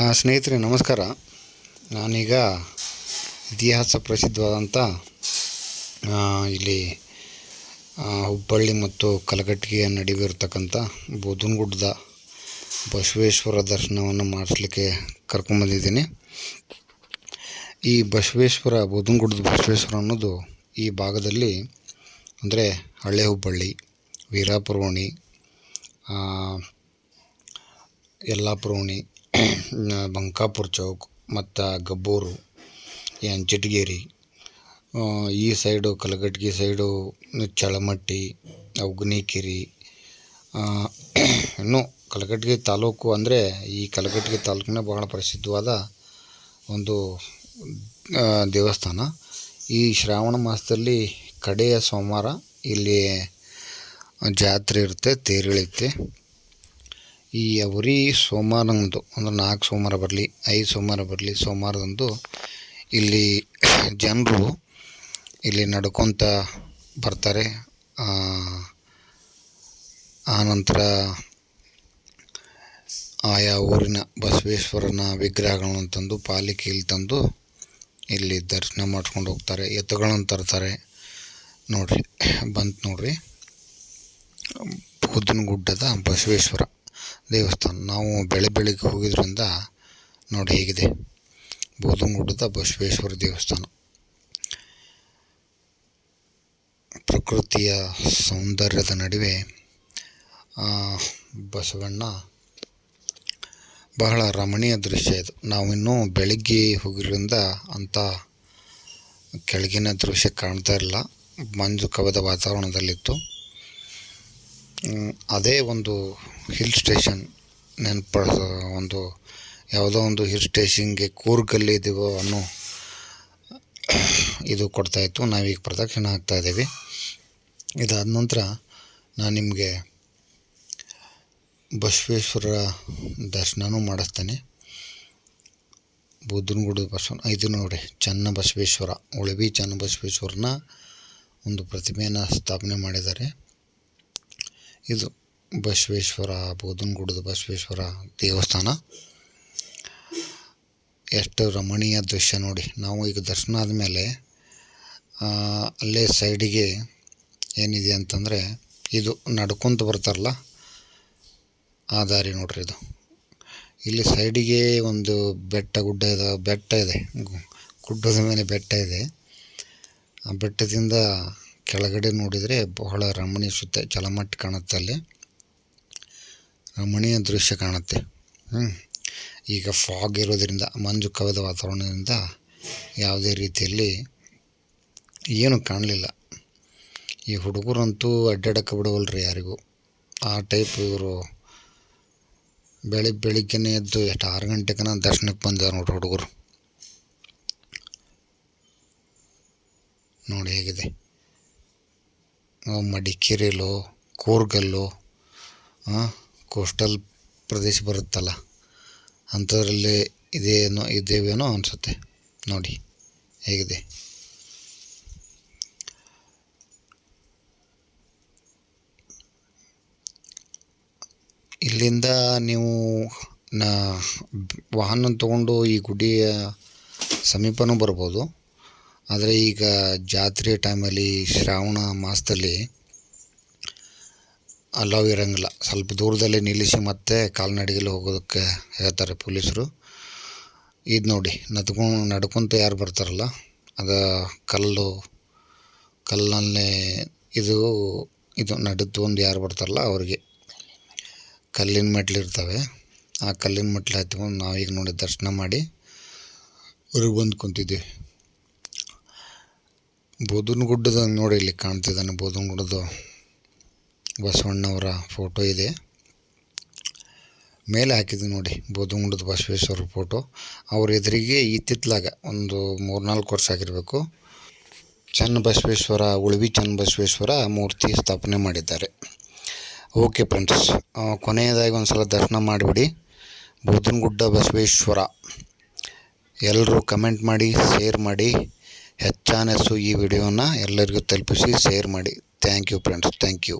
ಸ್ನೇಹಿತರೆ, ನಮಸ್ಕಾರ. ನಾನೀಗ ಇತಿಹಾಸ ಪ್ರಸಿದ್ಧವಾದಂಥ ಇಲ್ಲಿ ಹುಬ್ಬಳ್ಳಿ ಮತ್ತು ಕಲಘಟಗಿಯ ನಡುವೆ ಇರತಕ್ಕಂಥ ಬೂದನಗುಡ್ಡದ ಬಸವೇಶ್ವರ ದರ್ಶನವನ್ನು ಮಾಡಿಸ್ಲಿಕ್ಕೆ ಕರ್ಕೊಂಡ್ಬಂದಿದ್ದೀನಿ ಈ ಬಸವೇಶ್ವರ, ಬೂದನಗುಡ್ಡದ ಬಸವೇಶ್ವರ ಅನ್ನೋದು ಈ ಭಾಗದಲ್ಲಿ, ಅಂದರೆ ಹಳೆ ಹುಬ್ಬಳ್ಳಿ, ವೀರಾಪುರವಣಿ ಯಲ್ಲಾಪುರ ಓಣಿ ಬಂಕಾಪುರ ಚೌಕ್ ಮತ್ತು ಗಬ್ಬೂರು ಆ, ಈ ಸೈಡು ಕಲಘಟ್ಗಿ ಸೈಡು ಚಳಮಟ್ಟಿ ಅವಗನಿಕೆರೆ ಇನ್ನೂ ಕಲಘಟಗಿ ತಾಲೂಕು ಅಂದರೆ ಈ ಕಲಘಟಗಿ ತಾಲೂಕಿನ ಬಹಳ ಪ್ರಸಿದ್ಧವಾದ ಒಂದು ದೇವಸ್ಥಾನ. ಈ ಶ್ರಾವಣ ಮಾಸದಲ್ಲಿ ಕಡೆಯ ಸೋಮವಾರ ಇಲ್ಲಿ ಜಾತ್ರೆ ಇರುತ್ತೆ ತೇರಿಳಿಯುತ್ತೆ ಈ ಅವರಿ ಸೋಮವಾರಂದು ಅಂದ್ರೆ ನಾಲ್ಕು ಸೋಮವಾರ ಬರಲಿ, ಐದು ಸೋಮವಾರ ಬರಲಿ, ಸೋಮವಾರದಂದು ಇಲ್ಲಿ ಜನರು ಇಲ್ಲಿ ನಡ್ಕೊತ ಬರ್ತಾರೆ. ಆನಂತರ ಆಯಾ ಊರಿನ ಬಸವೇಶ್ವರನ ವಿಗ್ರಹಗಳನ್ನು ತಂದು, ಪಾಲಿಕೆಯಲ್ಲಿ ತಂದು ಇಲ್ಲಿ ದರ್ಶನ ಮಾಡ್ಕೊಂಡು ಹೋಗ್ತಾರೆ, ಎತ್ತುಗಳನ್ನು ತರ್ತಾರೆ. ನೋಡ್ರಿ ಬಂತು ನೋಡ್ರಿ. ಬೂದನಗುಡ್ಡದ ಬಸವೇಶ್ವರ. ದೇವಸ್ಥಾನ. ನಾವು ಬೆಳೆ ಬೆಳಗ್ಗೆ ಹೋಗಿದ್ರಿಂದ ನೋಡಿ ಹೇಗಿದೆ. ಬೂದನಗುಡ್ಡದ ಬಸವೇಶ್ವರ ದೇವಸ್ಥಾನ. ಪ್ರಕೃತಿಯ ಸೌಂದರ್ಯದ ನಡುವೆ ಬಸವಣ್ಣ ಬಹಳ ರಮಣೀಯ ದೃಶ್ಯ ಇದು. ನಾವಿನ್ನೂ ಬೆಳಗ್ಗೆ ಹೋಗಿರೋದ್ರಿಂದ ಅಂಥ ಕೆಳಗಿನ ದೃಶ್ಯ ಕಾಣ್ತಾ ಇರಲಿಲ್ಲ ಮಂಜು ಕವದ ವಾತಾವರಣದಲ್ಲಿತ್ತು. ಅದೇ ಒಂದು ಹಿಲ್ ಸ್ಟೇಷನ್ ನೆನಪ ಒಂದು ಯಾವುದೋ ಒಂದು ಹಿಲ್ ಸ್ಟೇಷನ್ಗೆ ಕೂರ್ಗಲ್ಲಿ ಇದೀವೋ ಅನ್ನೋ ಇದು ಕೊಡ್ತಾಯಿತ್ತು ನಾವೀಗ ಪ್ರದಕ್ಷಿಣೆ ಇದ್ದೀವಿ. ಇದಾದ ನಂತರ ನಾನು ನಿಮಗೆ ಬಸವೇಶ್ವರ ದರ್ಶನವೂ ಮಾಡಿಸ್ತೇನೆ. ಬೂದನಗುಡಿ ಬಸವನ ಇದು ನೋಡಿ ಚನ್ನ ಬಸವೇಶ್ವರ ಉಳವಿ ಚನ್ನ ಬಸವೇಶ್ವರನ ಒಂದು ಪ್ರತಿಮೆಯನ್ನು ಸ್ಥಾಪನೆ ಮಾಡಿದ್ದಾರೆ. ಇದು ಬಸವೇಶ್ವರ ಬೂದನಗುಡ್ಡದ ಬಸವೇಶ್ವರ ದೇವಸ್ಥಾನ. ಎಷ್ಟು ರಮಣೀಯ ದೃಶ್ಯ ನೋಡಿ. ನಾವು ಈಗ ದರ್ಶನ ಆದಮೇಲೆ ಅಲ್ಲೇ ಸೈಡಿಗೆ ಏನಿದೆ ಅಂತಂದರೆ, ಇದು ನಡ್ಕೊತ ಬರ್ತಾರಲ್ಲ, ಆ ದಾರಿ ನೋಡ್ರಿ ಇದು. ಇಲ್ಲಿ ಸೈಡಿಗೆ ಒಂದು ಬೆಟ್ಟ ಗುಡ್ಡ ಇದೆ, ಬೆಟ್ಟ ಇದೆ. ಗುಡ್ಡದ ಮೇಲೆ ಬೆಟ್ಟ ಇದೆ. ಆ ಬೆಟ್ಟದಿಂದ ಕೆಳಗಡೆ ನೋಡಿದರೆ ಬಹಳ ರಮಣೀಯ ಸುತ್ತ ಜಲಮಟ್ಟ ಕಾಣುತ್ತೆ ಅಲ್ಲಿ. ರಮಣೀಯ ದೃಶ್ಯ ಕಾಣುತ್ತೆ. ಈಗ ಫಾಗ್ ಇರೋದರಿಂದ, ಮಂಜು ಕವಿದ ವಾತಾವರಣದಿಂದ ಯಾವುದೇ ರೀತಿಯಲ್ಲಿ ಏನು ಕಾಣಲಿಲ್ಲ. ಈ ಹುಡುಗರಂತೂ ಅಡ್ಡಾಡಕ್ಕೆ ಬಿಡವಲ್ರಿ ಯಾರಿಗೂ. ಆ ಟೈಪ್ ಇವರು ಬೆಳಿಗ್ಗೆ ಬೆಳಿಗ್ಗೆನೇ ಎದ್ದು ಎಷ್ಟು ಆರು ಗಂಟೆಗೆ ದರ್ಶನಕ್ಕೆ ಬಂದಿದ್ದಾರೆ ನೋಡಿ ಹುಡುಗರು. ನೋಡಿ ಹೇಗಿದೆ. ಮಡಿಕೇರಿಲೋ, ಕೂರ್ಗಲ್ಲೋ ಕೋಸ್ಟಲ್ ಪ್ರದೇಶ ಬರುತ್ತಲ್ಲ, ಅಂಥದ್ರಲ್ಲಿ ಇದೇನೋ ಇದ್ದೇವೇನೋ ಅನಿಸುತ್ತೆ. ನೋಡಿ, ಹೇಗಿದೆ? ಇಲ್ಲಿಂದ ನೀವು ನಾ ವಾಹನ ತಗೊಂಡು ಈ ಗುಡಿಯ ಸಮೀಪನೂ ಬರ್ಬೋದು. ಆದರೆ ಈಗ ಜಾತ್ರೆ ಟೈಮಲ್ಲಿ ಶ್ರಾವಣ ಮಾಸದಲ್ಲಿ ಅಲೌ ಇರೋಂಗಿಲ್ಲ. ಸ್ವಲ್ಪ ದೂರದಲ್ಲಿ ನಿಲ್ಲಿಸಿ ಮತ್ತೆ ಕಾಲ್ನಡಿಗೆಯಲ್ಲಿ ಹೋಗೋದಕ್ಕೆ ಹೇಳ್ತಾರೆ ಪೊಲೀಸರು. ಇದು ನೋಡಿ ನದ್ಕೊಂಡು ನಡ್ಕೊತ ಯಾರು ಬರ್ತಾರಲ್ಲ, ಅದು ಕಲ್ಲು ಕಲ್ಲಲ್ಲಿ ಇದು ಇದು ಒಂದು ಯಾರು ಬರ್ತಾರಲ್ಲ ಅವ್ರಿಗೆ. ಕಲ್ಲಿನ ಮೆಟ್ಲು ಇರ್ತವೆ. ಆ ಕಲ್ಲಿನ ಮೆಟ್ಲು ಹತ್ಕೊಂಡು ನಾವೀಗ ನೋಡಿ ದರ್ಶನ ಮಾಡಿ ಊರಿಗೆ ಬಂದು ಕುಂತಿದ್ದೀವಿ ಬೂದನಗುಡ್ಡದ ನೋಡಿ ಇಲ್ಲಿ ಕಾಣ್ತಿದ್ದಾನೆ. ಬೂದನಗುಡ್ಡದ ಬಸವಣ್ಣವರ ಫೋಟೋ ಇದೆ. ಮೇಲೆ ಹಾಕಿದ್ದು ನೋಡಿ ಬೂದನಗುಡ್ಡದ ಬಸವೇಶ್ವರ ಫೋಟೋ ಅವ್ರ ಎದುರಿಗೆ ಇತ್ತಿತ್ತಲಾಗ ಒಂದು ಮೂರ್ನಾಲ್ಕು ವರ್ಷ ಆಗಿರಬೇಕು. ಚನ್ನ ಬಸವೇಶ್ವರ, ಉಳ್ವಿ ಚನ್ನ ಬಸವೇಶ್ವರ ಮೂರ್ತಿ ಸ್ಥಾಪನೆ ಮಾಡಿದ್ದಾರೆ. ಓಕೆ ಫ್ರೆಂಡ್ಸ್ ಕೊನೆಯದಾಗಿ ಒಂದು ಸಲ ದರ್ಶನ ಮಾಡಿಬಿಡಿ. ಗುಡ್ಡ ಬಸವೇಶ್ವರ. ಎಲ್ಲರೂ ಕಮೆಂಟ್ ಮಾಡಿ ಶೇರ್ ಮಾಡಿ. ಹೆಚ್ಚಾನೆಚ್ಚು ಈ ವಿಡಿಯೋನ ಎಲ್ಲರಿಗೂ ತಲುಪಿಸಿ ಶೇರ್ ಮಾಡಿ. Thank you friends thank you